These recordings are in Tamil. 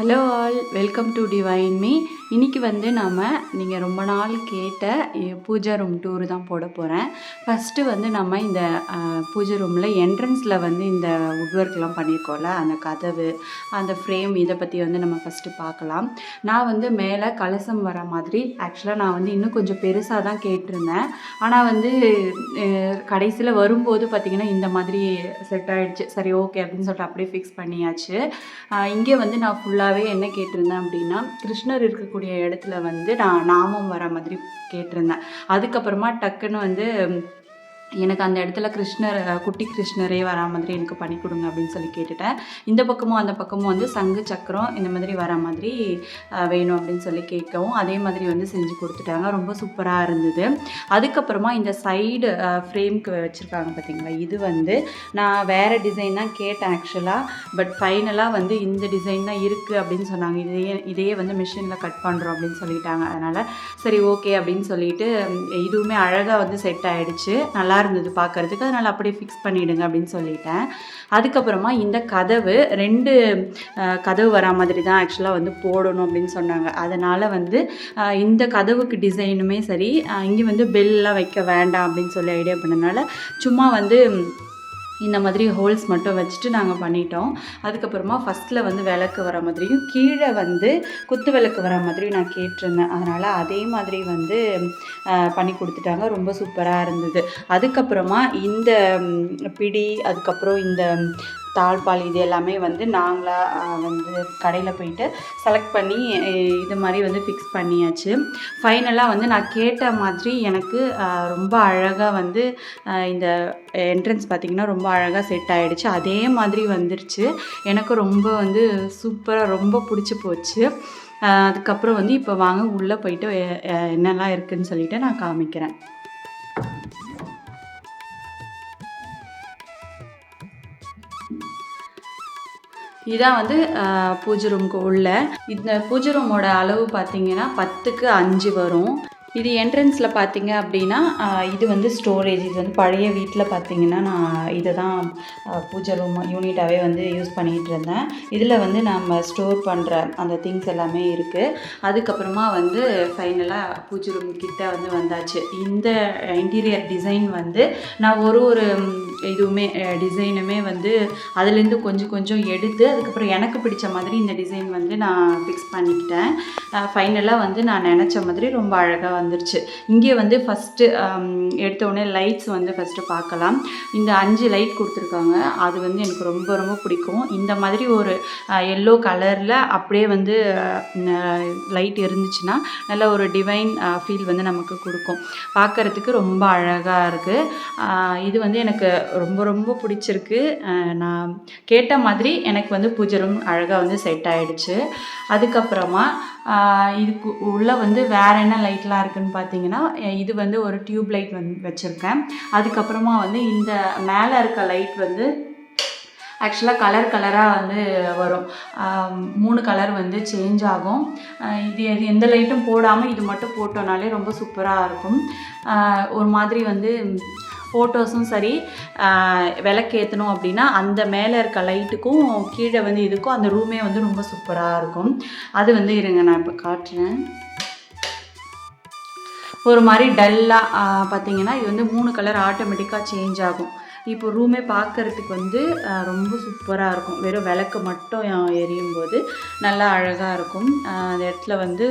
hello all welcome to divine me இன்றைக்கி வந்து நாம் நீங்கள் ரொம்ப நாள் கேட்ட பூஜா ரூம் டூர் தான் போட போகிறேன் ஃபஸ்ட்டு வந்து நம்ம இந்த பூஜை ரூமில் என்ட்ரன்ஸில் வந்து இந்த உட் ஒர்க்லாம் பண்ணியிருக்கோம்ல அந்த கதவு அந்த ஃப்ரேம் இதை பற்றி வந்து நம்ம ஃபஸ்ட்டு பார்க்கலாம். நான் வந்து மேலே கலசம் வர மாதிரி ஆக்சுவலாக நான் வந்து இன்னும் கொஞ்சம் பெருசாக தான் கேட்டிருந்தேன். ஆனால் வந்து கடைசியில் வரும்போது பார்த்திங்கன்னா இந்த மாதிரி செட் ஆகிடுச்சு சரி ஓகே அப்படின்னு சொல்லிட்டு அப்படியே ஃபிக்ஸ் பண்ணியாச்சு. இங்கே வந்து நான் ஃபுல்லாகவே என்ன கேட்டிருந்தேன் அப்படின்னா கிருஷ்ணர் இருக்கக்கூடிய இடத்துல வந்து நான் நாமம் வர மாதிரி கேட்டிருந்தேன். அதுக்கப்புறமா டக்குன்னு வந்து எனக்கு அந்த இடத்துல கிருஷ்ணர் குட்டி கிருஷ்ணரே வரா மாதிரி எனக்கு பண்ணி கொடுங்க அப்படின்னு சொல்லி கேட்டுட்டேன். இந்த பக்கமும் அந்த பக்கமும் வந்து சங்கு சக்கரம் இந்த மாதிரி வர மாதிரி வேணும் அப்படின்னு சொல்லி கேட்கவும் அதே மாதிரி வந்து செஞ்சு கொடுத்துட்டாங்க. ரொம்ப சூப்பராக இருந்தது. அதுக்கப்புறமா இந்த சைடு ஃப்ரேம்க்கு வச்சுருக்காங்க பார்த்தீங்களா இது வந்து நான் வேறு டிசைன் தான் கேட்டேன் ஆக்சுவலாக பட் ஃபைனலாக வந்து இந்த டிசைன் தான் இருக்குது அப்படின்னு சொன்னாங்க. இதையே இதையே வந்து மிஷினில் கட் பண்ணுறோம் அப்படின்னு சொல்லிட்டாங்க. அதனால் சரி ஓகே அப்படின்னு சொல்லிட்டு இதுவுமே அழகாக வந்து செட் ஆகிடுச்சு நல்லா நல்லா இருந்தது பார்க்கறதுக்கு. அதனால் அப்படியே ஃபிக்ஸ் பண்ணிவிடுங்க அப்படின்னு சொல்லிட்டேன். அதுக்கப்புறமா இந்த கதவு ரெண்டு கதவு வரா மாதிரி தான் ஆக்சுவலாக வந்து போடணும் அப்படின்னு சொன்னாங்க. அதனால் வந்து இந்த கதவுக்கு டிசைனுமே சரி இங்கே வந்து பெல்லாம் வைக்க வேண்டாம் அப்படின்னு சொல்லி ஐடியா பண்ணனால சும்மா வந்து இந்த மாதிரி ஹோல்ஸ் மட்டும் வச்சுட்டு நாங்கள் பண்ணிட்டோம். அதுக்கப்புறமா ஃபஸ்ட்டில் வந்து விளக்கு வர மாதிரியும் கீழே வந்து குத்து விளக்கு வர மாதிரியும் நான் கேட்டிருந்தேன். அதனால் அதே மாதிரி வந்து பண்ணி கொடுத்துட்டாங்க. ரொம்ப சூப்பராக இருந்தது. அதுக்கப்புறமா இந்த பிடி அதுக்கப்புறம் இந்த தாழ்பால் இது எல்லாமே வந்து நாங்களாக வந்து கடையில் போயிட்டு செலக்ட் பண்ணி இது மாதிரி வந்து ஃபிக்ஸ் பண்ணியாச்சு. ஃபைனலாக வந்து நான் கேட்ட மாதிரி எனக்கு ரொம்ப அழகாக வந்து இந்த என்ட்ரன்ஸ் பார்த்திங்கன்னா ரொம்ப அழகாக செட் ஆகிடுச்சு அதே மாதிரி வந்துருச்சு. எனக்கு ரொம்ப வந்து சூப்பராக ரொம்ப பிடிச்சி போச்சு. அதுக்கப்புறம் வந்து இப்போ வாங்க உள்ளே போயிட்டு என்னெல்லாம் இருக்குதுன்னு சொல்லிட்டு நான் காமிக்கிறேன். இதான் வந்து பூஜை ரூமுக்கு உள்ள. இந்த பூஜை ரூமோட அளவு பார்த்தீங்கன்னா பத்துக்கு அஞ்சு வரும். இது என்ட்ரன்ஸில் பார்த்தீங்க அப்படின்னா இது வந்து ஸ்டோரேஜ் இது வந்து பழைய வீட்டில் பார்த்தீங்கன்னா நான் இதை தான் பூஜை ரூம் யூனிட்டாகவே வந்து யூஸ் பண்ணிகிட்டு இருந்தேன். இதில் வந்து நம்ம ஸ்டோர் பண்ணுற அந்த திங்ஸ் எல்லாமே இருக்குது அதுக்கப்புறமா வந்து ஃபைனலாக பூஜை ரூம் கிட்ட வந்து வந்தாச்சு. இந்த இன்டீரியர் டிசைன் வந்து நான் ஒரு ஒரு இதுவுமே டிசைனுமே வந்து அதுலேருந்து கொஞ்சம் கொஞ்சம் எடுத்து அதுக்கப்புறம் எனக்கு பிடிச்ச மாதிரி இந்த டிசைன் வந்து நான் ஃபிக்ஸ் பண்ணிக்கிட்டேன். ஃபைனலாக வந்து நான் நினச்ச மாதிரி ரொம்ப அழகாக வந்துருச்சு. இங்கே வந்து ஃபஸ்ட்டு எடுத்தோடனே லைட்ஸ் வந்து ஃபஸ்ட்டு பார்க்கலாம். இந்த அஞ்சு லைட் கொடுத்துருக்காங்க. அது வந்து எனக்கு ரொம்ப ரொம்ப பிடிக்கும். இந்த மாதிரி ஒரு எல்லோ கலரில் அப்படியே வந்து லைட் இருந்துச்சுன்னா நல்ல ஒரு டிவைன் ஃபீல் வந்து நமக்கு கொடுக்கும். பார்க்கறதுக்கு ரொம்ப அழகாக இருக்குது இது வந்து எனக்கு ரொம்ப ரொம்ப பிடிச்சிருக்கு. நான் கேட்ட மாதிரி எனக்கு வந்து பூஜை ரூம் அழகாக வந்து செட் ஆகிடுச்சு அதுக்கப்புறமா இதுக்கு உள்ளே வந்து வேறு என்ன லைட்லாம் இருக்குதுன்னு பார்த்தீங்கன்னா இது வந்து ஒரு டியூப் லைட் வந்து வச்சுருக்கேன். அதுக்கப்புறமா வந்து இந்த மேலே இருக்க லைட் வந்து ஆக்சுவலாக கலர் கலராக வந்து வரும். மூணு கலர் வந்து சேஞ்ச் ஆகும். இது எது எந்த லைட்டும் போடாமல் இது மட்டும் போட்டோனாலே ரொம்ப சூப்பராக இருக்கும். ஒரு மாதிரி வந்து ஃபோட்டோஸும் சரி விளக்கேற்றணும் அப்படின்னா அந்த மேலே இருக்க லைட்டுக்கும் கீழே வந்து இதுக்கும் அந்த ரூமே வந்து ரொம்ப சூப்பராக இருக்கும். அது வந்து இருங்க நான் இப்போ காட்டுறேன். ஒரு மாதிரி டல்லாக பார்த்தீங்கன்னா இது வந்து மூணு கலர் ஆட்டோமேட்டிக்காக சேஞ்ச் ஆகும். இப்போ ரூமே பார்க்கறதுக்கு வந்து ரொம்ப சூப்பராக இருக்கும். வெறும் விளக்கு மட்டும் எரியும் போது நல்லா அழகாக இருக்கும். அந்த இடத்துல வந்து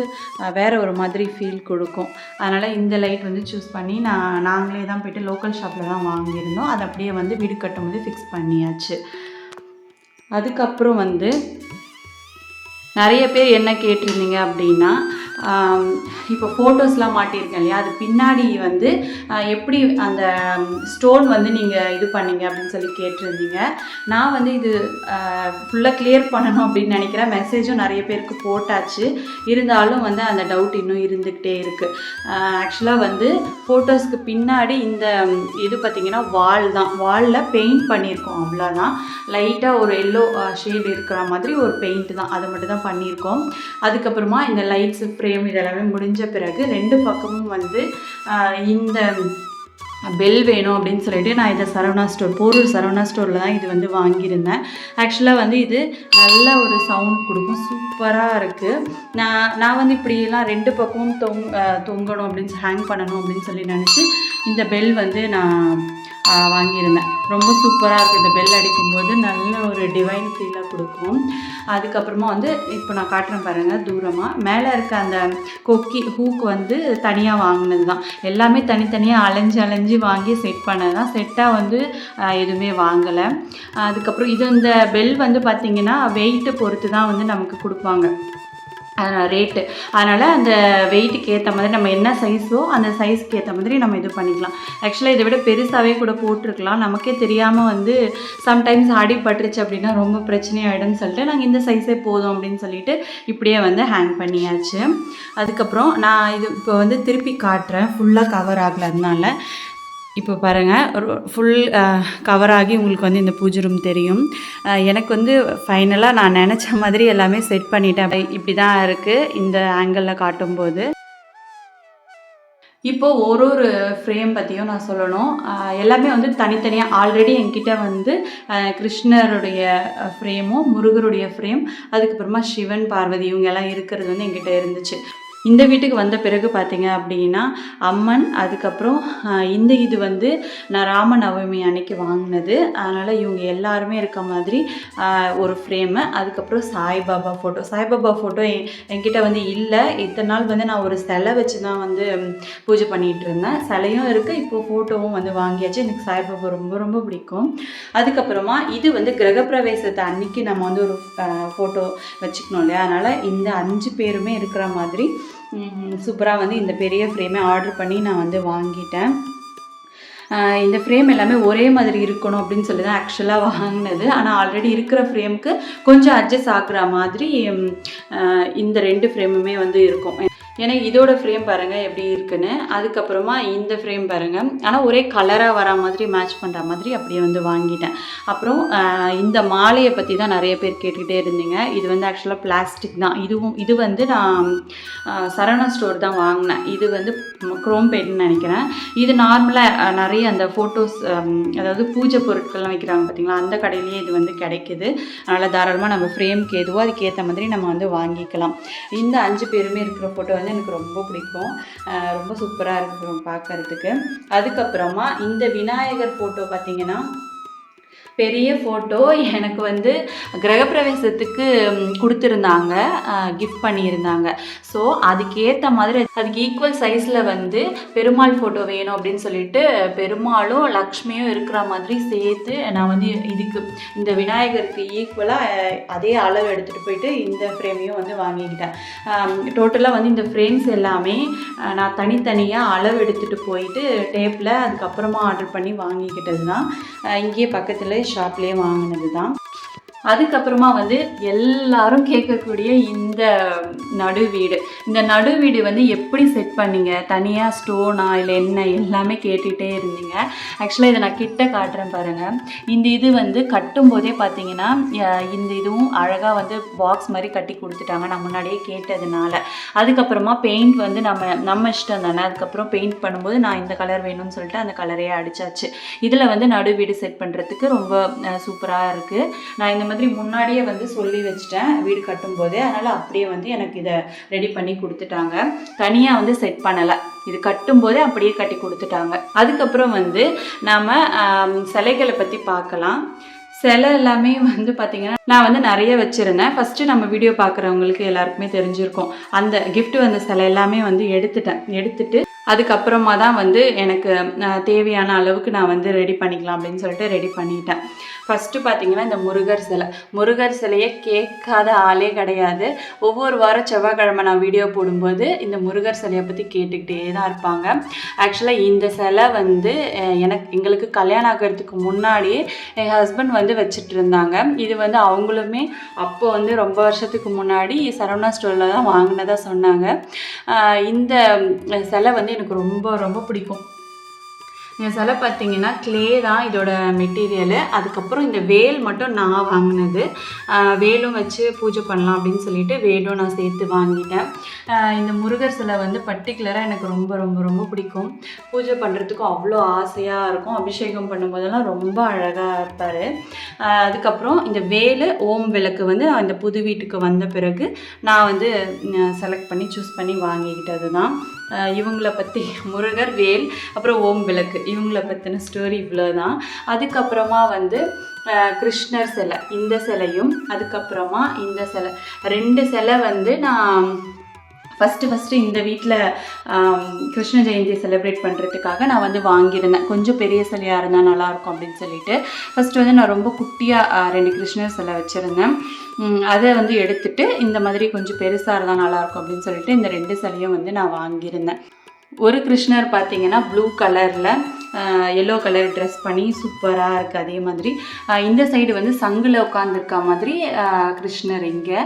வேறு ஒரு மாதிரி ஃபீல் கொடுக்கும். அதனால் இந்த லைட் வந்து சூஸ் பண்ணி நான் நாங்களே தான் போயிட்டு லோக்கல் ஷாப்பில் தான் வாங்கியிருந்தோம். அதை அப்படியே வந்து வீடு கட்டும் போது ஃபிக்ஸ் பண்ணியாச்சு. அதுக்கப்புறம் வந்து நிறைய பேர் என்ன கேட்டிருந்தீங்க அப்படின்னா இப்போ ஃபோட்டோஸ்லாம் மாட்டியிருக்கேன் இல்லையா? அது பின்னாடி வந்து எப்படி அந்த ஸ்டோன் வந்து நீங்கள் இது பண்ணீங்க அப்படின்னு சொல்லி கேட்டிருந்தீங்க. நான் வந்து இது ஃபுல்லாக கிளியர் பண்ணணும் அப்படின்னு நினைக்கிறேன். மெசேஜும் நிறைய பேருக்கு போட்டாச்சு. இருந்தாலும் வந்து அந்த டவுட் இன்னும் இருந்துக்கிட்டே இருக்குது ஆக்சுவலாக வந்து ஃபோட்டோஸ்க்கு பின்னாடி இந்த இது பார்த்திங்கன்னா வால் தான். வாலில் பெயிண்ட் பண்ணியிருக்கோம் அவ்வளோதான். லைட்டாக ஒரு எல்லோ ஷேட் இருக்கிற மாதிரி ஒரு பெயிண்ட் தான். அதை மட்டும் தான் பண்ணியிருக்கோம். அதுக்கப்புறமா இந்த லைட்ஸ் ஃப்ரேம் இதெல்லாமே முடிஞ்ச பிறகு ரெண்டு பக்கமும் வந்து இந்த பெல் வேணும் அப்படின்னு சொல்லிட்டு நான் இதை சரவணா ஸ்டோர் போரூர் சரவணா ஸ்டோரில் தான் இது வந்து வாங்கியிருந்தேன். ஆக்சுவலாக வந்து இது நல்ல ஒரு சவுண்ட் கொடுக்கும். சூப்பராக இருக்குது நான் நான் வந்து இப்படியெல்லாம் ரெண்டு பக்கமும் தொங் தொங்கணும் அப்படின்னு ஹேங் பண்ணணும் அப்படின்னு சொல்லி நினச்சி இந்த பெல் வந்து நான் வாங்கியிருந்தேன். ரொம்ப சூப்பராக இருக்குது இந்த பெல் அடிக்கும்போது நல்ல ஒரு டிவைன் ஃபீலாக கொடுக்கும். அதுக்கப்புறமா வந்து இப்போ நான் காட்டுறேன் பாருங்கள் தூரமாக மேலே இருக்க அந்த கொக்கி ஹூக் வந்து தனியாக வாங்கினது தான் எல்லாமே தனித்தனியாக அலைஞ்சு அலைஞ்சு வாங்கி செட் பண்ணது தான் செட்டாக வந்து எதுவுமே வாங்கலை. அதுக்கப்புறம் இது இந்த பெல் வந்து பார்த்திங்கன்னா வெயிட்டை பொறுத்து தான் வந்து நமக்கு கொடுப்பாங்க. ரேட்டு அதனால் அந்த வெயிட்டுக்கு ஏற்ற மாதிரி நம்ம என்ன சைஸோ அந்த சைஸ்க்கு ஏற்ற மாதிரி நம்ம இது பண்ணிக்கலாம். ஆக்சுவலாக இதை விட பெருசாகவே கூட போட்டிருக்கலாம். நமக்கே தெரியாமல் வந்து சம்டைம்ஸ் அடிபட்டுருச்சு அப்படின்னா ரொம்ப பிரச்சனையாயிடும்னு சொல்லிட்டு நாங்கள் இந்த சைஸே போதும் அப்படின்னு சொல்லிட்டு இப்படியே வந்து ஹேங் பண்ணியாச்சு. அதுக்கப்புறம் நான் இது இப்போ வந்து திருப்பி காட்டுறேன். ஃபுல்லாக கவர் ஆகலதுனால இப்போ பாருங்கள் ஃபுல் கவர் ஆகி உங்களுக்கு வந்து இந்த பூஜை ரூம் தெரியும். எனக்கு வந்து ஃபைனலாக நான் நினச்ச மாதிரி எல்லாமே செட் பண்ணிட்டேன். இப்படி தான் இருக்குது இந்த ஆங்கிளில் காட்டும்போது. இப்போ ஒரு ஒரு ஃப்ரேம் பற்றியும் நான் சொல்லணும். எல்லாமே வந்து தனித்தனியாக ஆல்ரெடி என்கிட்ட வந்து கிருஷ்ணருடைய ஃப்ரேமும் முருகருடைய ஃப்ரேம் அதுக்கப்புறமா சிவன் பார்வதி இவங்க எல்லாம் இருக்கிறது வந்து என்கிட்ட இருந்துச்சு. இந்த வீட்டுக்கு வந்த பிறகு பார்த்தீங்க அப்படின்னா அம்மன் அதுக்கப்புறம் இந்த இது வந்து நான் ராமநவமி அன்னைக்கு வாங்கினது. அதனால் இவங்க எல்லாருமே இருக்க மாதிரி ஒரு ஃப்ரேமு அதுக்கப்புறம் சாய்பாபா ஃபோட்டோ சாய்பாபா ஃபோட்டோ என்கிட்ட வந்து இல்லை. இத்தனை நாள் வந்து நான் ஒரு சிலை வச்சு தான் வந்து பூஜை பண்ணிகிட்டு இருந்தேன். சிலையும் இருக்குது இப்போ ஃபோட்டோவும் வந்து வாங்கியாச்சு. எனக்கு சாய்பாபா ரொம்ப ரொம்ப பிடிக்கும். அதுக்கப்புறமா இது வந்து கிரகப்பிரவேசத்தை அன்னைக்கு நம்ம வந்து ஒரு ஃபோட்டோ வச்சுக்கணும் இல்லையா? அதனால் இந்த அஞ்சு பேருமே இருக்கிற மாதிரி சூப்பராக வந்து இந்த பெரிய ஃப்ரேமே ஆர்டர் பண்ணி நான் வந்து வாங்கிட்டேன். இந்த ஃப்ரேம் எல்லாமே ஒரே மாதிரி இருக்கணும் அப்படின்னு சொல்லி தான் ஆக்சுவலாக வாங்கினது. ஆனால் ஆல்ரெடி இருக்கிற ஃப்ரேமுக்கு கொஞ்சம் அட்ஜஸ்ட் ஆகுற மாதிரி இந்த ரெண்டு ஃப்ரேமுமே வந்து இருக்கும். ஏன்னா இதோட ஃப்ரேம் பாருங்கள் எப்படி இருக்குன்னு. அதுக்கப்புறமா இந்த ஃப்ரேம் பாருங்கள் ஆனால் ஒரே கலராக வர மாதிரி மேட்ச் பண்ணுற மாதிரி அப்படியே வந்து வாங்கிட்டேன். அப்புறம் இந்த மாலையை பற்றி தான் நிறைய பேர் கேட்டுக்கிட்டே இருந்தீங்க. இது வந்து ஆக்சுவலாக பிளாஸ்டிக் தான். இதுவும் இது வந்து நான் ஆஹ் சரவணா ஸ்டோர் தான் வாங்கினேன். இது வந்து குரோம் பெயிட்னு நினைக்கிறேன். இது நார்மலாக நிறைய அந்த ஃபோட்டோஸ் அதாவது பூஜை பொருட்கள்லாம் வைக்கிறாங்க பார்த்தீங்களா அந்த கடையிலேயே இது வந்து கிடைக்குது. அதனால் தாராளமாக நம்ம ஃப்ரேம்க்கு எதுவோ அதுக்கேற்ற மாதிரி நம்ம வந்து வாங்கிக்கலாம். இந்த அஞ்சு பேருமே இருக்கிற ஃபோட்டோ வந்து எனக்கு ரொம்ப பிடிக்கும். ரொம்ப சூப்பராக இருக்கும் பார்க்கறதுக்கு. அதுக்கப்புறமா இந்த விநாயகர் ஃபோட்டோ பார்த்தீங்கன்னா பெரிய ஃபோட்டோ எனக்கு வந்து கிரகப்பிரவேசத்துக்கு கொடுத்துருந்தாங்க. கிஃப்ட் பண்ணியிருந்தாங்க. ஸோ அதுக்கேற்ற மாதிரி அதுக்கு ஈக்குவல் சைஸில் வந்து பெருமாள் ஃபோட்டோ வேணும் அப்படின்னு சொல்லிட்டு பெருமாளும் லக்ஷ்மியும் இருக்கிற மாதிரி சேர்த்து நான் வந்து இதுக்கு இந்த விநாயகருக்கு ஈக்குவலாக அதே அளவு எடுத்துகிட்டு போயிட்டு இந்த ஃப்ரேமையும் வந்து வாங்கிக்கிட்டேன். டோட்டலாக வந்து இந்த ஃப்ரேம்ஸ் எல்லாமே நான் தனித்தனியாக அளவு எடுத்துகிட்டு போயிட்டு டேப்பில் அதுக்கப்புறமா ஆர்டர் பண்ணி வாங்கிக்கிட்டது தான். இங்கேயே பக்கத்தில் ஷாப்லேயே வாங்கினது தான் அதுக்கப்புறமா வந்து எல்லாரும் கேட்கக்கூடிய இந்த நடு வீடு. இந்த நடு வீடு வந்து எப்படி செட் பண்ணீங்க? தனியாக ஸ்டோனா இல்லை என்ன? எல்லாமே கேட்டுகிட்டே இருந்தீங்க. ஆக்சுவலாக இதை நான் கிட்ட காட்டுறேன் பாருங்கள் இந்த இது வந்து கட்டும்போதே பார்த்தீங்கன்னா இந்த இதுவும் அழகாக வந்து பாக்ஸ் மாதிரி கட்டி கொடுத்துட்டாங்க. நான் முன்னாடியே கேட்டதுனால. அதுக்கப்புறமா பெயிண்ட் வந்து நம்ம நம்ம இஷ்டம் தானே. அதுக்கப்புறம் பெயிண்ட் பண்ணும்போது நான் இந்த கலர் வேணும்னு சொல்லிட்டு அந்த கலரையே அடித்தாச்சு இதில் வந்து நடு வீடு செட் பண்ணுறதுக்கு ரொம்ப சூப்பராக இருக்குது நான் இந்த மாதிரி முன்னாடியே வந்து சொல்லி வச்சுட்டேன். வீடு கட்டும்போதே. அதனால் அப்படியே வந்து எனக்கு இதை ரெடி பண்ணி கொடுத்துட்டாங்க. தனியாக வந்து செட் பண்ணலை. இது கட்டும்போதே அப்படியே கட்டி கொடுத்துட்டாங்க. அதுக்கப்புறம் வந்து நாம் சிலைகளை பற்றி பார்க்கலாம். சிலை எல்லாமே வந்து பார்த்திங்கன்னா நான் வந்து நிறைய வச்சுருந்தேன். ஃபஸ்ட்டு நம்ம வீடியோ பார்க்குறவங்களுக்கு எல்லாருக்குமே தெரிஞ்சிருக்கும். அந்த கிஃப்ட் வந்த சிலை எல்லாமே வந்து எடுத்துட்டேன். எடுத்துட்டு அதுக்கப்புறமா தான் வந்து எனக்கு தேவையான அளவுக்கு நான் வந்து ரெடி பண்ணிக்கலாம் அப்படின்னு சொல்லிட்டு ரெடி பண்ணிட்டேன். ஃபஸ்ட்டு பார்த்தீங்கன்னா இந்த முருகர் சிலை. முருகர் சிலையை கேட்காத ஆளே கிடையாது. ஒவ்வொரு வாரம் செவ்வாய்க்கிழமை நான் வீடியோ போடும்போது இந்த முருகர் சிலையை பற்றி கேட்டுக்கிட்டே தான் இருப்பாங்க. ஆக்சுவலாக இந்த சிலை வந்து எனக்கு எங்களுக்கு கல்யாணம் ஆகிறதுக்கு முன்னாடியே என் ஹஸ்பண்ட் வந்து வச்சுட்டு இருந்தாங்க. இது வந்து அவங்களுமே அப்போ வந்து ரொம்ப வருஷத்துக்கு முன்னாடி சரவணா ஸ்டோரில் தான் வாங்கினதாக சொன்னாங்க. இந்த சிலை வந்து எனக்கு ரொம்ப ரொம்ப பிடிக்கும். இந்த சிலை பார்த்தீங்கன்னா க்ளே தான் இதோட மெட்டீரியலு அதுக்கப்புறம் இந்த வேல் மட்டும் நான் வாங்கினது. வேலும் வச்சு பூஜை பண்ணலாம் அப்படின்னு சொல்லிட்டு வேலும் நான் சேர்த்து வாங்கிட்டேன். இந்த முருகர் சிலை வந்து பர்டிகுலராக எனக்கு ரொம்ப ரொம்ப ரொம்ப பிடிக்கும். பூஜை பண்ணுறதுக்கும் அவ்வளோ ஆசையாக இருக்கும். அபிஷேகம் பண்ணும்போதெல்லாம் ரொம்ப அழகாக இருப்பார். அதுக்கப்புறம் இந்த வேலு ஓம் விளக்கு வந்து இந்த புது வீட்டுக்கு வந்த பிறகு நான் வந்து செலக்ட் பண்ணி சூஸ் பண்ணி வாங்கிக்கிட்டது தான் இவங்களை பற்றி முருகர் வேல் அப்புறம் ஓம் விளக்கு. இவங்களை பற்றின ஸ்டோரி இவ்வளோ தான் அதுக்கப்புறமா வந்து கிருஷ்ணர் சிலை. இந்த சிலையும் அதுக்கப்புறமா இந்த சிலை. ரெண்டு சிலை வந்து நான் ஃபஸ்ட்டு ஃபஸ்ட்டு இந்த வீட்டில் கிருஷ்ண ஜெயந்தி செலிப்ரேட் பண்ணுறதுக்காக நான் வந்து வாங்கியிருந்தேன். கொஞ்சம் பெரிய சிலையாக இருந்தால் நல்லாயிருக்கும் அப்படின்னு சொல்லிட்டு. ஃபஸ்ட்டு வந்து நான் ரொம்ப குட்டியாக ரெண்டு கிருஷ்ணர் சிலை வச்சுருந்தேன். அதை வந்து எடுத்துட்டு இந்த மாதிரி கொஞ்சம் பெருசாக இருந்தால் நல்லாயிருக்கும் அப்படின்னு சொல்லிட்டு இந்த ரெண்டு சிலையும் வந்து நான் வாங்கியிருந்தேன். ஒரு கிருஷ்ணர் பார்த்தீங்கன்னா ப்ளூ கலரில் எல்லோ கலர் ட்ரெஸ் பண்ணி சூப்பராக இருக்குது அதே மாதிரி. இந்த சைடு வந்து சங்கில் உட்காந்துருக்க மாதிரி கிருஷ்ணர் இங்கே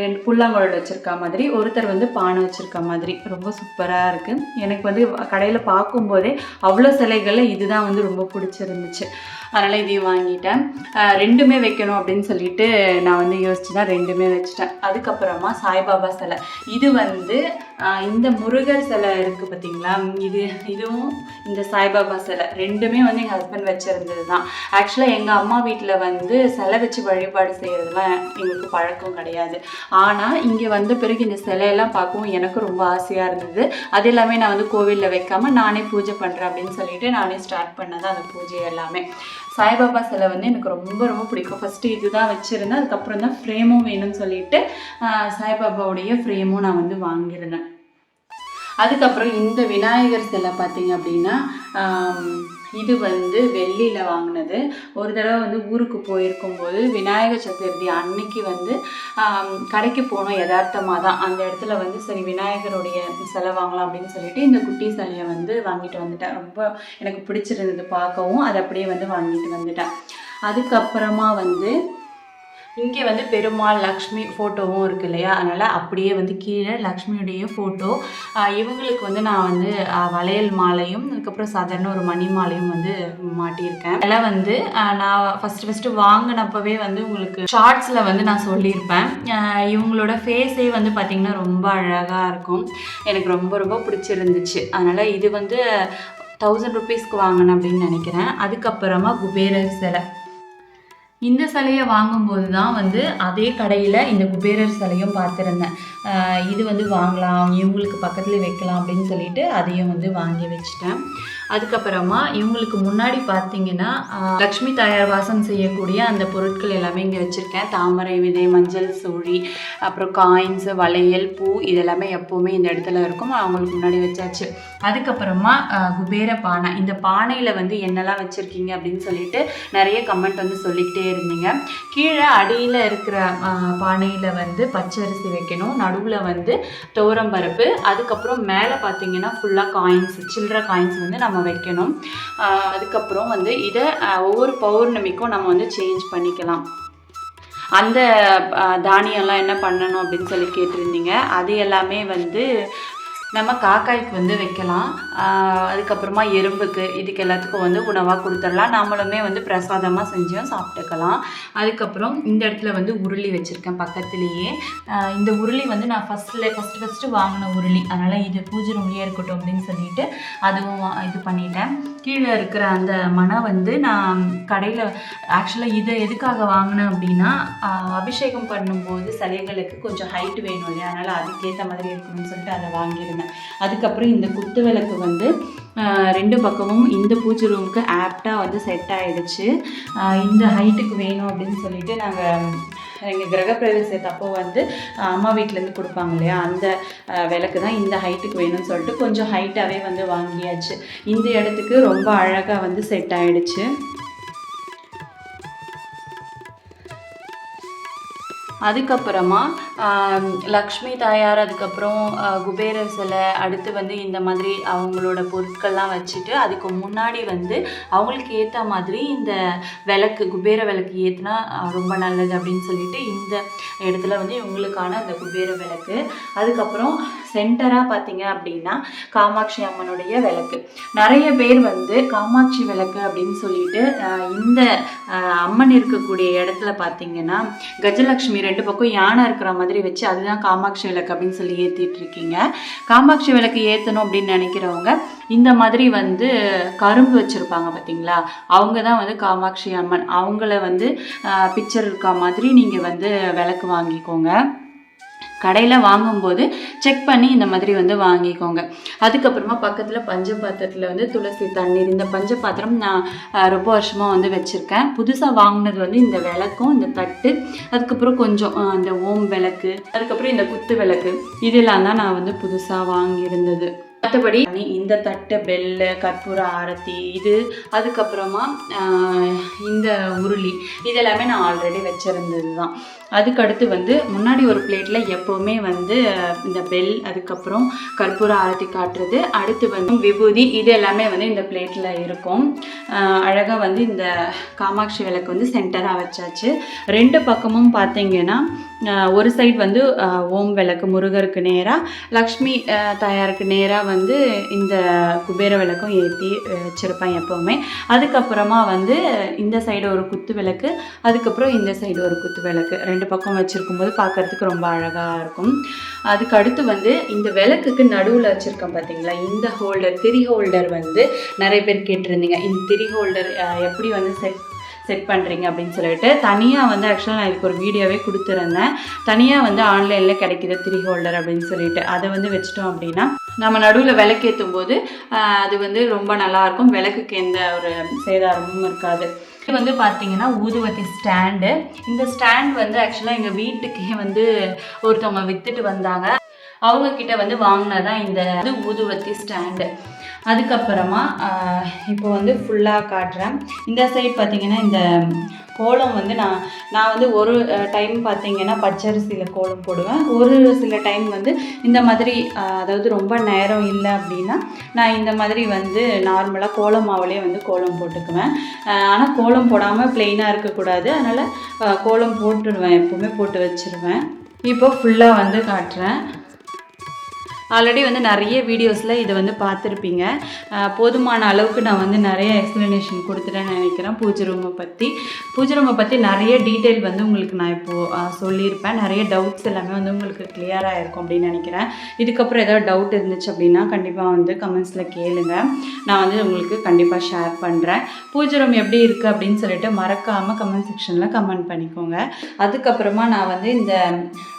ரெண்டு புல்லாங்குழல் வச்சுருக்க மாதிரி ஒருத்தர் வந்து பானை வச்சுருக்க மாதிரி. ரொம்ப சூப்பராக இருக்குது எனக்கு வந்து கடையில் பார்க்கும்போதே அவ்வளோ சிலைகளில் இதுதான் வந்து ரொம்ப பிடிச்சிருந்துச்சு. அதனால் இதையும் வாங்கிட்டேன். ரெண்டுமே வைக்கணும் அப்படின்னு சொல்லிட்டு நான் வந்து யோசிச்சு தான் ரெண்டுமே வச்சுட்டேன். அதுக்கப்புறமா சாய்பாபா சிலை. இது வந்து இந்த முருகர் சிலை இருக்குது பார்த்தீங்களா? இது இதுவும் இந்த சாய்பாபா சிலை. ரெண்டுமே வந்து எங்கள் ஹஸ்பண்ட் வச்சுருந்தது தான். ஆக்சுவலாக எங்கள் அம்மா வீட்டில் வந்து சிலை வச்சு வழிபாடு செய்கிறதுலாம் எங்களுக்கு பழக்கம் கிடையாது. ஆனால் இங்கே வந்த பிறகு இந்த சிலையெல்லாம் பார்க்கவும் எனக்கு ரொம்ப ஆசையாக இருந்தது. அது எல்லாமே நான் வந்து கோவிலில் வைக்காமல் நானே பூஜை பண்ணுறேன் அப்படின்னு சொல்லிட்டு நானே ஸ்டார்ட் பண்ணதான் அந்த பூஜை எல்லாமே. சாய்பாபா சிலை வந்து எனக்கு ரொம்ப ரொம்ப பிடிக்கும். ஃபஸ்ட்டு இதுதான் வச்சுருந்தேன். அதுக்கப்புறம் தான் ஃப்ரேமும் வேணும்னு சொல்லிட்டு சாய்பாபாவுடைய ஃப்ரேமும் நான் வந்து வாங்கியிருந்தேன். அதுக்கப்புறம் இந்த விநாயகர் சிலை பார்த்தீங்க அப்படின்னா இது வந்து வெள்ளியில் வாங்கினது. ஒரு தடவை வந்து ஊருக்கு போயிருக்கும் போது விநாயகர் சதுர்த்தி அன்னைக்கு வந்து கடைக்கு போனோம் யதார்த்தமாக தான். அந்த இடத்துல வந்து சரி விநாயகருடைய சிலை வாங்கலாம் அப்படின்னு சொல்லிட்டு இந்த குட்டி சிலையை வந்து வாங்கிட்டு வந்துட்டேன். ரொம்ப எனக்கு பிடிச்சிருந்தது பார்க்கவும் அதை அப்படியே வந்து வாங்கிட்டு வந்துட்டேன். அதுக்கப்புறமா வந்து இங்கே வந்து பெருமாள் லக்ஷ்மி ஃபோட்டோவும் இருக்கு இல்லையா? அதனால் அப்படியே வந்து கீழே லக்ஷ்மியுடைய ஃபோட்டோ இவங்களுக்கு வந்து நான் வந்து வளையல் மாலையும் அதுக்கப்புறம் சாதாரண ஒரு மணி மாலையும் வந்து மாட்டியிருக்கேன். அதெல்லாம் வந்து நான் ஃபஸ்ட்டு ஃபஸ்ட்டு வாங்கினப்பவே வந்து உங்களுக்கு ஷார்ட்ஸில் வந்து நான் சொல்லியிருப்பேன். இவங்களோட ஃபேஸே வந்து பார்த்திங்கன்னா ரொம்ப அழகாக இருக்கும். எனக்கு ரொம்ப ரொம்ப பிடிச்சிருந்துச்சு. அதனால் இது வந்து தௌசண்ட் ருபீஸ்க்கு வாங்கினேன் அப்படின்னு நினைக்கிறேன். அதுக்கப்புறமா குபேரர் சிலை. இந்த சிலையை வாங்கும்போது தான் வந்து அதே கடையில் இந்த குபேரர் சிலையும் பார்த்துருந்தேன். இது வந்து வாங்கலாம் இவங்களுக்கு பக்கத்தில் வைக்கலாம் அப்படின்னு சொல்லிட்டு அதையும் வந்து வாங்கி வச்சுட்டேன். அதுக்கப்புறமா இவங்களுக்கு முன்னாடி பார்த்தீங்கன்னா லக்ஷ்மி தாயார் வாசம் செய்யக்கூடிய அந்த பொருட்கள் எல்லாமே இங்கே வச்சுருக்கேன். தாமரை விதை மஞ்சள் சூழி அப்புறம் காயின்ஸு வளையல் பூ இதெல்லாமே எப்போவுமே இந்த இடத்துல இருக்கும். அவங்களுக்கு முன்னாடி வச்சாச்சு. அதுக்கப்புறமா குபேர பானை. இந்த பானையில் வந்து என்னெல்லாம் வச்சுருக்கீங்க அப்படின்னு சொல்லிட்டு நிறைய கமெண்ட் வந்து சொல்லிக்கிட்டே இருந்தீங்க. கீழே அடியில் இருக்கிற பானையில் வந்து பச்சரிசி வைக்கணும். நடுவில் வந்து துவரம் பருப்பு. அதுக்கப்புறம் மேலே பார்த்தீங்கன்னா ஃபுல்லாக காயின்ஸ் சில்லற காயின்ஸ் வந்து நம்ம வைக்கணும். ஆஹ் அதுக்கப்புறம் வந்து இதை ஒவ்வொரு பௌர்ணமிக்கும் நம்ம வந்து சேஞ்ச் பண்ணிக்கலாம். அந்த தானியம்லாம் என்ன பண்ணணும் அப்படின்னு சொல்லி கேட்டிருந்தீங்க. அது எல்லாமே வந்து நம்ம காக்காய்க்கு வந்து வைக்கலாம். அதுக்கப்புறமா எறும்புக்கு இதுக்கு எல்லாத்துக்கும் வந்து உணவாக கொடுத்துடலாம். நம்மளுமே வந்து பிரசாதமாக செஞ்சும் சாப்பிட்டுக்கலாம். அதுக்கப்புறம் இந்த இடத்துல வந்து உருளி வச்சுருக்கேன் பக்கத்துலேயே. இந்த உருளி வந்து நான் ஃபஸ்ட்டில் ஃபஸ்ட்டு ஃபஸ்ட்டு வாங்கின உருளி. அதனால் இது பூஜை ரூம்லேயே இருக்கட்டும் அப்படின்னு சொல்லிட்டு அதுவும் வா- இது பண்ணிட்டேன். கீழே இருக்கிற அந்த மனை வந்து நான் கடையில் ஆக்சுவலாக இதை எதுக்காக வாங்கினேன் அப்படின்னா அபிஷேகம் பண்ணும்போது சிலைகளுக்கு கொஞ்சம் ஹைட் வேணும் இல்லையா? அதனால் அதுக்கேற்ற மாதிரி இருக்கணும்னு சொல்லிட்டு அதை வாங்கியிருந்தேன். அதுக்கப்புறம் இந்த குத்து விளக்கு வந்து ரெண்டு பக்கமும் இந்த பூஜை ரூமுக்கு ஆப்டாக வந்து செட் ஆகிடுச்சு இந்த ஹைட்டுக்கு வேணும் அப்படின்னு சொல்லிட்டு நாங்கள் எங்கள் கிரகப்பிரவேசத்தப்போ வந்து அம்மா வீட்டிலேருந்து கொடுப்பாங்க இல்லையா? அந்த விளக்கு தான் இந்த ஹைட்டுக்கு வேணும்னு சொல்லிட்டு கொஞ்சம் ஹைட்டாகவே வந்து வாங்கியாச்சு. இந்த இடத்துக்கு ரொம்ப அழகாக வந்து செட் ஆகிடுச்சு அதுக்கப்புறமா லக்ஷ்மி தாயார் அதுக்கப்புறம் குபேர சிலை அடுத்து வந்து இந்த மாதிரி அவங்களோட பொருட்கள்லாம் வச்சுட்டு அதுக்கு முன்னாடி வந்து அவங்களுக்கு ஏற்ற மாதிரி இந்த விளக்கு குபேர விளக்கு ஏற்றினா ரொம்ப நல்லது அப்படின்னு சொல்லிட்டு இந்த இடத்துல வந்து இவங்களுக்கான அந்த குபேர விளக்கு. அதுக்கப்புறம் சென்டராக பார்த்தீங்க அப்படின்னா காமாட்சி அம்மனுடைய விளக்கு. நிறைய பேர் வந்து காமாட்சி விளக்கு அப்படின்னு சொல்லிட்டு இந்த அம்மன் இருக்கக்கூடிய இடத்துல பார்த்தீங்கன்னா கஜலட்சுமி ரெண்டு பக்கம் யானை இருக்கிற மாதிரி வச்சு அதுதான் காமாட்சி விளக்கு அப்படின்னு சொல்லி ஏற்றிட்டு இருக்கீங்க. காமாட்சி விளக்கு ஏற்றணும் அப்படின்னு நினைக்கிறவங்க இந்த மாதிரி வந்து கரும்பு வச்சுருப்பாங்க பார்த்தீங்களா அவங்க தான் வந்து காமாட்சி அம்மன். அவங்கள வந்து பிக்சர் இருக்க மாதிரி நீங்கள் வந்து விளக்கு வாங்கிக்கோங்க. கடையில் வாங்கும்போது செக் பண்ணி இந்த மாதிரி வந்து வாங்கிக்கோங்க. அதுக்கப்புறமா பக்கத்தில் பஞ்சபாத்திரத்தில் வந்து துளசி தண்ணீர் இந்த பஞ்சபாத்திரம் நான் ரொம்ப வருஷமாக வந்து வச்சுருக்கேன். புதுசாக வாங்கினது வந்து இந்த விளக்கும் இந்த தட்டு அதுக்கப்புறம் கொஞ்சம் இந்த ஓம் விளக்கு அதுக்கப்புறம் இந்த குத்து விளக்கு இதெல்லாம் தான் நான் வந்து புதுசாக வாங்கியிருந்தது. மற்றபடி இந்த தட்டு பெல்லு கற்பூர ஆரத்தி இது அதுக்கப்புறமா இந்த உருளி இதெல்லாமே நான் ஆல்ரெடி வச்சுருந்தது தான் அதுக்கடுத்து வந்து முன்னாடி ஒரு பிளேட்டில் எப்போவுமே வந்து இந்த பெல் அதுக்கப்புறம் கற்பூர ஆரத்தி காட்டுறது. அடுத்து வந்து விபூதி இது எல்லாமே வந்து இந்த பிளேட்டில் இருக்கும். அழகாக வந்து இந்த காமாட்சி விளக்கு வந்து சென்டராக வச்சாச்சு. ரெண்டு பக்கமும் பார்த்தீங்கன்னா ஒரு சைடு வந்து ஓம் விளக்கு முருகருக்கு நேராக லக்ஷ்மி தாயாருக்கு நேராக வந்து இந்த குபேர விளக்கும் ஏற்றி வச்சுருப்பேன் எப்போவுமே. அதுக்கப்புறமா வந்து இந்த சைடு ஒரு குத்து விளக்கு அதுக்கப்புறம் இந்த சைடு ஒரு குத்து விளக்கு. ரெண்டு பக்கம் வச்சுருக்கும் போது பார்க்குறதுக்கு ரொம்ப அழகாக இருக்கும். அதுக்கு அடுத்து வந்து இந்த விளக்குக்கு நடுவில் வச்சுருக்கேன் பார்த்தீங்களா இந்த ஹோல்டர் திரி ஹோல்டர் வந்து நிறைய பேர் கேட்டிருந்தீங்க. இந்த திரி ஹோல்டர் எப்படி வந்து செட் செட் பண்ணுறீங்க அப்படின்னு சொல்லிட்டு. தனியாக வந்து ஆக்சுவலாக நான் இதுக்கு ஒரு வீடியோவே கொடுத்துருந்தேன். தனியாக வந்து ஆன்லைனில் கிடைக்கிது த்ரீ ஹோல்டர் அப்படின்னு சொல்லிட்டு. அதை வந்து வச்சிட்டோம் அப்படின்னா நம்ம நடுவில் விளக்கேற்றும் போது அது வந்து ரொம்ப நல்லாயிருக்கும் விளக்குக்கு எந்த ஒரு சேதாரமும் இருக்காது. இது வந்து பார்த்தீங்கன்னா ஊதுவத்தி ஸ்டாண்டு இந்த ஸ்டாண்ட் வந்து ஆக்சுவலாக எங்கள் வீட்டுக்கே வந்து ஒருத்தவங்க வித்துட்டு வந்தாங்க. அவங்க கிட்ட வந்து வாங்கினதான் இந்த இது ஊதுவத்தி ஸ்டாண்டு அதுக்கப்புறமா ஆஹ், இப்போ வந்து ஃபுல்லாக காட்டுறேன். இந்த சைடு பார்த்தீங்கன்னா இந்த கோலம் வந்து நான் நான் வந்து ஒரு டைம் பார்த்தீங்கன்னா பச்சரிசியில் கோலம் போடுவேன். ஒரு சில டைம் வந்து இந்த மாதிரி அதாவது ரொம்ப நேரம் இல்லை அப்படின்னா நான் இந்த மாதிரி வந்து நார்மலாக கோலம் மாவுலேயே வந்து கோலம் போட்டுக்குவேன். ஆனால் கோலம் போடாமல் ப்ளெயினாக இருக்கக்கூடாது. அதனால் கோலம் போட்டுடுவேன் எப்போவுமே போட்டு வச்சிருவேன். இப்போ ஃபுல்லாக வந்து காட்டுறேன். ஆல்ரெடி வந்து நிறைய வீடியோஸில் இதை வந்து பார்த்துருப்பீங்க. போதுமான அளவுக்கு நான் வந்து நிறைய எக்ஸ்ப்ளனேஷன் கொடுத்துட்டேன்னு நினைக்கிறேன். பூஜை ரூமை பற்றி பூஜை ரூமை பற்றி நிறைய டீட்டெயில் வந்து உங்களுக்கு நான் இப்போது சொல்லியிருப்பேன். நிறைய டவுட்ஸ் எல்லாமே வந்து உங்களுக்கு கிளியராக இருக்கும் அப்படின்னு நினைக்கிறேன். இதுக்கப்புறம் ஏதாவது டவுட் இருந்துச்சு அப்படின்னா கண்டிப்பாக வந்து கமெண்ட்ஸில் கேளுங்க. நான் வந்து உங்களுக்கு கண்டிப்பாக ஷேர் பண்ணுறேன் பூஜை ரூம் எப்படி இருக்குது அப்படின்னு சொல்லிட்டு மறக்காமல் கமெண்ட் செக்ஷனில் கமெண்ட் பண்ணிக்கோங்க. அதுக்கப்புறமா நான் வந்து இந்த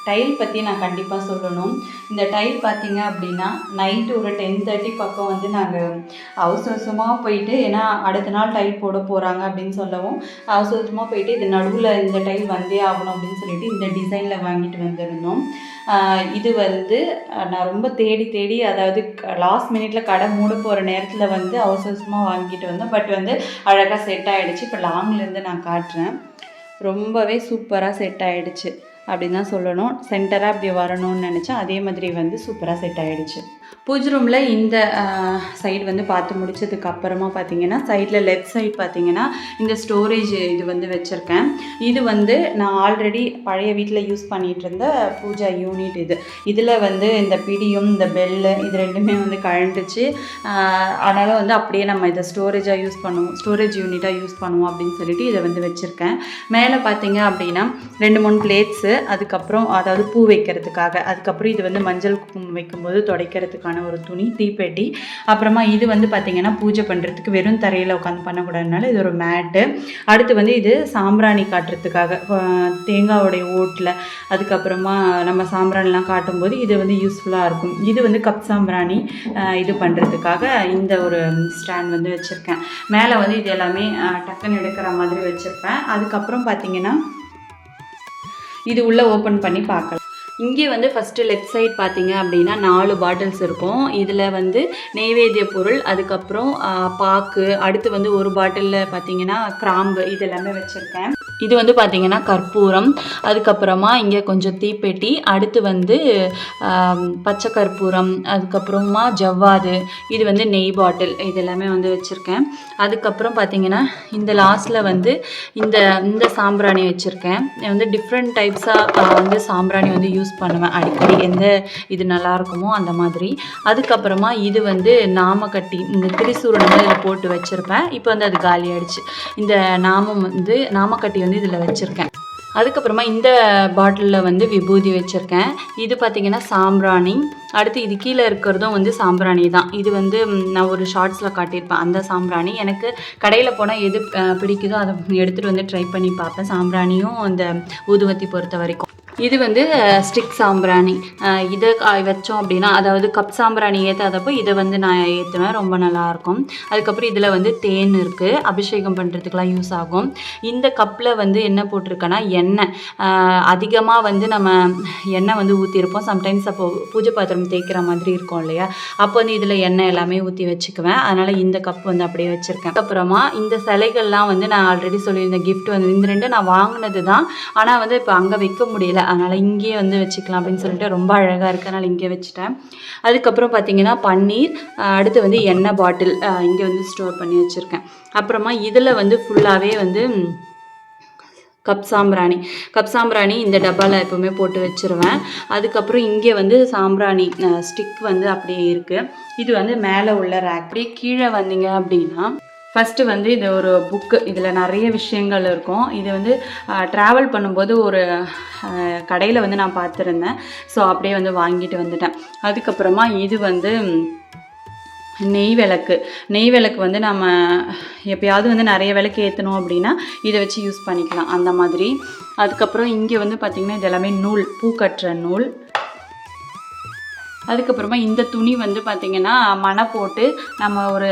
டைல் பற்றி நான் கண்டிப்பாக சொல்லணும். இந்த டைல் பார்த்திங்க அப்படின்னா நைட்டு ஒரு டென் தேர்ட்டி பக்கம் வந்து நாங்கள் அவசர அவசரமாக போயிட்டு ஏன்னா அடுத்த நாள் டைல் போட போகிறாங்க அப்படின்னு சொல்லவும் அவசரமாக போயிட்டு இது நடுவில் இந்த டைல் வந்தே ஆகணும் அப்படின்னு சொல்லிட்டு இந்த டிசைனில் வாங்கிட்டு வந்திருந்தோம். இது வந்து நான் ரொம்ப தேடி தேடி அதாவது லாஸ்ட் மினிட்ல கடை மூட போகிற நேரத்தில் வந்து அவசரமாக வாங்கிட்டு வந்தேன் பட் வந்து அழகாக செட் ஆகிடுச்சு இப்போ லாங்லேருந்து நான் காட்டுறேன். ரொம்பவே சூப்பராக செட் ஆகிடுச்சு அப்படின்னு தான் சொல்லணும் சென்டராக அப்படி வரணும்னு நினச்சேன் அதே மாதிரி வந்து சூப்பராக செட் ஆகிடுச்சு பூஜை ரூமில் இந்த சைடு வந்து பார்த்து முடிச்சதுக்கு அப்புறமா பார்த்தீங்கன்னா சைடில் லெஃப்ட் சைடு பார்த்தீங்கன்னா இந்த ஸ்டோரேஜ் இது வந்து வச்சுருக்கேன். இது வந்து நான் ஆல்ரெடி பழைய வீட்டில் யூஸ் பண்ணிகிட்டு இருந்த பூஜா யூனிட் இது. இதில் வந்து இந்த பிடியும் இந்த பெல்லு இது ரெண்டுமே வந்து கழண்டுச்சு. அதனால் வந்து அப்படியே நம்ம இதை ஸ்டோரேஜாக யூஸ் பண்ணுவோம் ஸ்டோரேஜ் யூனிட்டாக யூஸ் பண்ணுவோம் அப்படின்னு சொல்லிட்டு இதை வந்து வச்சுருக்கேன். மேலே பார்த்தீங்க அப்படின்னா ரெண்டு மூணு பிளேட்ஸு அதுக்கப்புறம் அதாவது பூ வைக்கிறதுக்காக அதுக்கப்புறம் இது வந்து மஞ்சள் குங்குமம் வைக்கும்போது வைக்கிறதுக்கான ஒரு துணி தீப்பெட்டி. அப்புறமா இது வந்து பார்த்திங்கன்னா பூஜை பண்ணுறதுக்கு வெறும் தரையில் உட்காந்து பண்ணக்கூடாதுனால இது ஒரு மேட்டு. அடுத்து வந்து இது சாம்பிராணி காட்டுறதுக்காக அஹ் தேங்காவோடைய ஓட்டில். அதுக்கப்புறமா நம்ம சாம்பிராணிலாம் காட்டும்போது இது வந்து யூஸ்ஃபுல்லாக இருக்கும். இது வந்து கப் சாம்பிராணி இது பண்ணுறதுக்காக இந்த ஒரு ஸ்டாண்ட் வந்து வச்சுருக்கேன். மேலே வந்து இது எல்லாமே டக்குன்னு எடுக்கிற மாதிரி வச்சுருப்பேன். அதுக்கப்புறம் பார்த்தீங்கன்னா இது உள்ளே ஓப்பன் பண்ணி பார்க்கலாம் இங்கே வந்து ஃபஸ்ட்டு லெஃப்ட் சைட் பார்த்தீங்க அப்படின்னா நாலு பாட்டில்ஸ் இருக்கும். இதில் வந்து நெய்வேத்திய பொருள் அதுக்கப்புறம் பாக்கு அடுத்து வந்து ஒரு பாட்டிலில் பார்த்தீங்கன்னா கிராம்பு இதெல்லாமே வச்சுருக்கேன். இது வந்து பார்த்திங்கன்னா கற்பூரம். அதுக்கப்புறமா இங்கே கொஞ்சம் தீப்பெட்டி அடுத்து வந்து பச்சை கற்பூரம் அதுக்கப்புறமா ஜவ்வாது இது வந்து நெய் பாட்டில் இது எல்லாமே வந்து வச்சுருக்கேன். அதுக்கப்புறம் பார்த்திங்கன்னா இந்த லாஸ்ட்டில் வந்து இந்த இந்த சாம்பிராணி வச்சுருக்கேன். வந்து டிஃப்ரெண்ட் டைப்ஸாக வந்து சாம்பிராணி வந்து யூஸ் பண்ணுவேன். அடிக்கடி எந்த இது நல்லா இருக்குமோ அந்த மாதிரி. அதுக்கப்புறமா இது வந்து நாமக்கட்டி இந்த திரிசூரணம் இதில் போட்டு வச்சுருப்பேன். இப்போ வந்து அது காலி ஆகிடுச்சு இந்த நாமம் வந்து நாமக்கட்டி வந்து இதில் வச்சுருக்கேன். அதுக்கப்புறமா இந்த பாட்டிலில் வந்து விபூதி வச்சுருக்கேன். இது பார்த்திங்கன்னா சாம்பிராணி. அடுத்து இது கீழே இருக்கிறதும் வந்து சாம்பிராணி தான். இது வந்து நான் ஒரு ஷார்ட்ஸில் காட்டியிருப்பேன். அந்த சாம்பிராணி. எனக்கு கடையில் போனால் எது பிடிக்குதோ அதை எடுத்துகிட்டு வந்து ட்ரை பண்ணி பார்ப்பேன். சாம்பிராணியும் அந்த ஊதுவத்தி பொறுத்த வரைக்கும். இது வந்து ஸ்டிக் சாம்பிராணி. இதை கா- வச்சோம் அப்படின்னா அதாவது கப் சாம்பிராணி ஏற்றாதப்போ இதை வந்து நான் ஏற்றுவேன் ரொம்ப நல்லாயிருக்கும். அதுக்கப்புறம் இதில் வந்து தேன் இருக்குது அபிஷேகம் பண்ணுறதுக்கெலாம் யூஸ் ஆகும். இந்த கப்பில் வந்து என்ன போட்டிருக்கேன்னா எண்ணெய். அதிகமாக வந்து நம்ம எண்ணெய் வந்து ஊற்றிருப்போம் சம்டைம்ஸ் அப்போ பூஜை பாத்திரம் தேய்க்கிற மாதிரி இருக்கும் இல்லையா? அப்போ வந்து இதில் எண்ணெய் எல்லாமே ஊற்றி வச்சுக்குவேன். அதனால் இந்த கப் வந்து அப்படியே வச்சுருக்கேன். அப்புறமா இந்த சிலைகள்லாம் வந்து நான் ஆல்ரெடி சொல்லியிருந்தேன் கிஃப்ட் வந்து இந்த ரெண்டு நான் வாங்கினது தான். ஆனால் வந்து இப்போ அங்கே வைக்க முடியல. அதனால் இங்கேயே வந்து வச்சுக்கலாம் அப்படின்னு சொல்லிட்டு ரொம்ப அழகாக இருக்குது அதனால் இங்கே வச்சுட்டேன். அதுக்கப்புறம் பார்த்தீங்கன்னா பன்னீர் அடுத்து வந்து எண்ணெய் பாட்டில் இங்கே வந்து ஸ்டோர் பண்ணி வச்சுருக்கேன். அப்புறமா இதில் வந்து ஃபுல்லாகவே வந்து கப் சாம்பிராணி. கப் சாம்பிராணி இந்த டப்பாவில் எப்போவுமே போட்டு வச்சுருவேன். அதுக்கப்புறம் இங்கே வந்து சாம்பிராணி ஸ்டிக் வந்து அப்படியே இருக்குது இது வந்து மேலே உள்ள ரேக் அப்படியே கீழே வந்தீங்க அப்படின்னா ஃபஸ்ட்டு வந்து இது ஒரு புக்கு இதில் நிறைய விஷயங்கள் இருக்கும். இது வந்து ட்ராவல் பண்ணும்போது ஒரு கடையில் வந்து நான் பார்த்துருந்தேன். ஸோ அப்படியே வந்து வாங்கிட்டு வந்துட்டேன். அதுக்கப்புறமா இது வந்து நெய் விளக்கு. நெய் விளக்கு வந்து நம்ம எப்பயாவது வந்து நிறைய விளக்கு ஏற்றணும் அப்படின்னா இதை வச்சு யூஸ் பண்ணிக்கலாம். அந்த மாதிரி. அதுக்கப்புறம் இங்கே வந்து பார்த்திங்கன்னா இது எல்லாமே நூல் பூ கட்டுற நூல். அதுக்கப்புறமா இந்த துணி வந்து பார்த்திங்கன்னா மனை போட்டு நம்ம ஒரு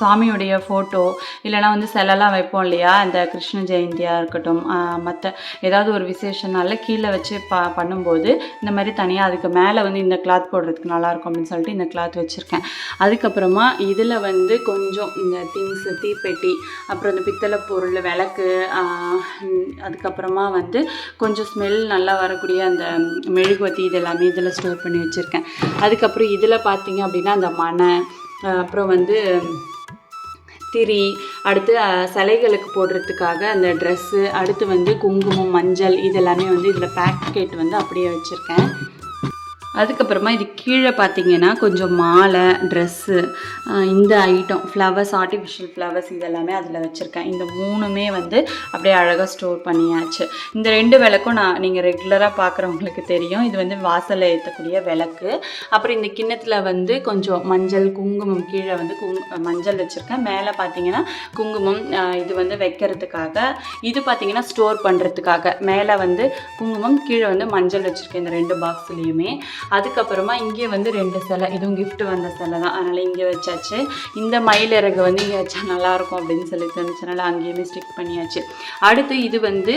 சாமியுடைய ஃபோட்டோ இல்லைனா வந்து சிலைலாம் வைப்போம் இல்லையா? இந்த கிருஷ்ண ஜெயந்தியாக இருக்கட்டும் மற்ற ஏதாவது ஒரு விசேஷனால கீழே வச்சு ப பண்ணும்போது இந்த மாதிரி தனியாக அதுக்கு மேலே வந்து இந்த கிளாத் போடுறதுக்கு நல்லாயிருக்கும் அப்படின்னு சொல்லிட்டு இந்த கிளாத் வச்சுருக்கேன். அதுக்கப்புறமா இதில் வந்து கொஞ்சம் இந்த திங்ஸு தீப்பெட்டி அப்புறம் இந்த பித்தளை பொருள் விளக்கு அதுக்கப்புறமா வந்து கொஞ்சம் ஸ்மெல் நல்லா வரக்கூடிய அந்த மெழுகுவத்தி இது எல்லாமே இதில் ஸ்டோர் பண்ணி வச்சு வச்சுருக்கேன். அதுக்கப்புறம் இதில் பார்த்தீங்க அப்படின்னா அந்த மனை அப்புறம் வந்து திரி அடுத்து சிலைகளுக்கு போடுறதுக்காக அந்த ட்ரெஸ்ஸு அடுத்து வந்து குங்குமம் மஞ்சள் இதெல்லாமே வந்து இதில் பேக்கெட் வந்து அப்படியே வச்சுருக்கேன். அதுக்கப்புறமா இது கீழே பார்த்தீங்கன்னா கொஞ்சம் மாலை ட்ரெஸ்ஸு இந்த ஐட்டம் ஃப்ளவர்ஸ் ஆர்டிஃபிஷியல் ஃப்ளவர்ஸ் இதெல்லாமே அதில் வச்சுருக்கேன். இந்த மூணுமே வந்து அப்படியே அழகாக ஸ்டோர் பண்ணியாச்சு. இந்த ரெண்டு விளக்கும் நான் நீங்கள் ரெகுலராக பார்க்குறவங்களுக்கு தெரியும். இது வந்து வாசலில் ஏற்றக்கூடிய விளக்கு. அப்புறம் இந்த கிண்ணத்தில் வந்து கொஞ்சம் மஞ்சள் குங்குமம் கீழே வந்து குங் மஞ்சள் வச்சுருக்கேன். மேலே பார்த்தீங்கன்னா குங்குமம் இது வந்து வைக்கிறதுக்காக இது பார்த்தீங்கன்னா ஸ்டோர் பண்ணுறதுக்காக மேலே வந்து குங்குமம் கீழே வந்து மஞ்சள் வச்சுருக்கேன். இந்த ரெண்டு பாக்ஸ்லேயுமே அதுக்கப்புறமா இங்கே வந்து ரெண்டு சிலை இதுவும் கிஃப்ட் வந்த சிலை தான். அதனால் இங்கே வச்சாச்சு. இந்த மயிலிறகு வந்து இங்கே வச்சா நல்லாயிருக்கும் அப்படின்னு சொல்லி தோணுச்சனால அங்கேயுமே ஸ்டிக் பண்ணியாச்சு. அடுத்து இது வந்து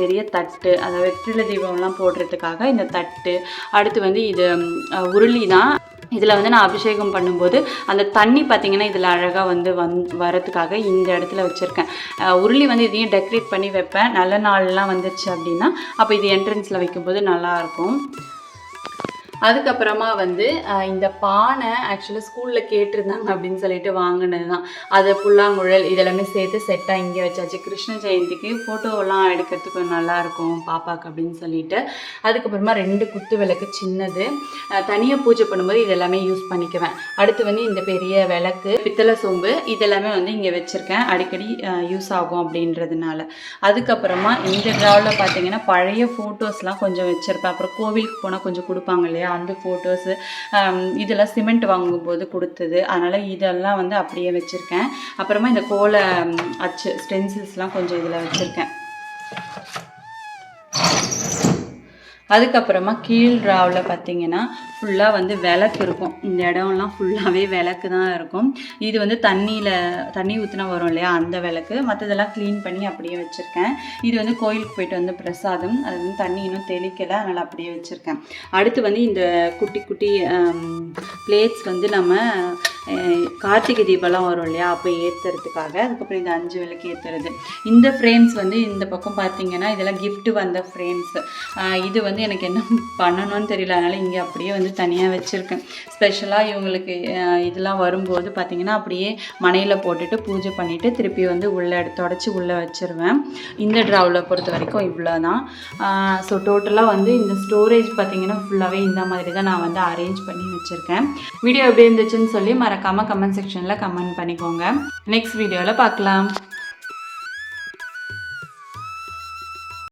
பெரிய தட்டு அதாவது வெற்றிலை தீபம்லாம் போடுறதுக்காக இந்த தட்டு. அடுத்து வந்து இது உருளி தான். இதில் வந்து நான் அபிஷேகம் பண்ணும்போது அந்த தண்ணி பார்த்தீங்கன்னா இதில் அழகாக வந்து வந் வரதுக்காக இந்த இடத்துல வச்சுருக்கேன். உருளி வந்து இதையும் டெக்கரேட் பண்ணி வைப்பேன். நல்ல நாள்லாம் வந்துருச்சு அப்படின்னா அப்போ இது என்ட்ரன்ஸில் வைக்கும்போது நல்லாயிருக்கும். அதுக்கப்புறமா வந்து இந்த பானை ஆக்சுவலாக ஸ்கூலில் கேட்டிருந்தாங்க அப்படின்னு சொல்லிட்டு வாங்கினது தான் அது புல்லாங்குழல் இதெல்லாமே சேர்த்து செட்டாக இங்கே வச்சாச்சு. கிருஷ்ண ஜெயந்திக்கு ஃபோட்டோலாம் எடுக்கிறதுக்கு நல்லாயிருக்கும் நல்லா இருக்கும் பாப்பாக்கு அப்படின்னு சொல்லிட்டு. அதுக்கப்புறமா ரெண்டு குத்து விளக்கு சின்னது. தனியாக பூஜை பண்ணும்போது இது எல்லாமே யூஸ் பண்ணிக்குவேன். அடுத்து வந்து இந்த பெரிய விளக்கு பித்தளை சோம்பு இதெல்லாமே வந்து இங்கே வச்சுருக்கேன். அடிக்கடி யூஸ் ஆகும் அப்படின்றதுனால. அதுக்கப்புறமா இந்த ட்ராவில் பார்த்தீங்கன்னா பழைய ஃபோட்டோஸ்லாம் கொஞ்சம் வச்சுருப்பேன். அப்புறம் கோவிலுக்கு போனால் கொஞ்சம் கொடுப்பாங்க இல்லையா? அந்த ஃபோட்டோஸு இதெல்லாம் சிமெண்ட் வாங்கும்போது கொடுத்தது. அதனால் இதெல்லாம் வந்து அப்படியே வச்சுருக்கேன். அப்புறமா இந்த கோல அச்சு ஸ்டென்சில்ஸ்லாம் கொஞ்சம் இதில் வச்சுருக்கேன். அதுக்கப்புறமா கீழ் ராவில் பார்த்தீங்கன்னா ஃபுல்லாக வந்து விளக்கு இருக்கும். இந்த இடம்லாம் ஃபுல்லாகவே விளக்கு தான் இருக்கும். இது வந்து தண்ணியில் தண்ணி ஊற்றினா வரும் இல்லையா? அந்த விளக்கு. மற்றதெல்லாம் க்ளீன் பண்ணி அப்படியே வச்சுருக்கேன். இது வந்து கோயிலுக்கு போயிட்டு வந்து பிரசாதம். அது வந்து தண்ணி இன்னும் தெளிக்கலை. அதனால் அப்படியே வச்சுருக்கேன். அடுத்து வந்து இந்த குட்டி குட்டி பிளேட்ஸ் வந்து நம்ம கார்த்திகை தீபம்லாம் வரும் இல்லையா? அப்போ ஏற்றுறதுக்காக அதுக்கப்புறம் இந்த அஞ்சு விளக்கு ஏற்றுறது இந்த ஃப்ரேம்ஸ் வந்து இந்த பக்கம் பார்த்தீங்கன்னா இதெல்லாம் கிஃப்ட்டு வந்த ஃப்ரேம்ஸ் இது வந்து எனக்கு என்ன பண்ணணும்னு தெரியல. அதனால் இங்கே அப்படியே வந்து தனியாக வச்சுருக்கேன். ஸ்பெஷலாக இவங்களுக்கு இதெல்லாம் வரும்போது பார்த்தீங்கன்னா அப்படியே மனையில் போட்டுட்டு பூஜை பண்ணிவிட்டு திருப்பி வந்து உள்ளே தொடச்சி உள்ளே வச்சுருவேன். இந்த ட்ராவில் பொறுத்த வரைக்கும் இவ்வளோ தான் ஸோ டோட்டலாக வந்து இந்த ஸ்டோரேஜ் பார்த்தீங்கன்னா ஃபுல்லாகவே இந்த மாதிரி தான் நான் வந்து அரேஞ்ச் பண்ணி வச்சுருக்கேன். வீடியோ எப்படி இருந்துச்சுன்னு சொல்லி மறக்காமல் கமெண்ட் செக்ஷனில் கமெண்ட் பண்ணிக்கோங்க. நெக்ஸ்ட் வீடியோவில் பார்க்கலாம்.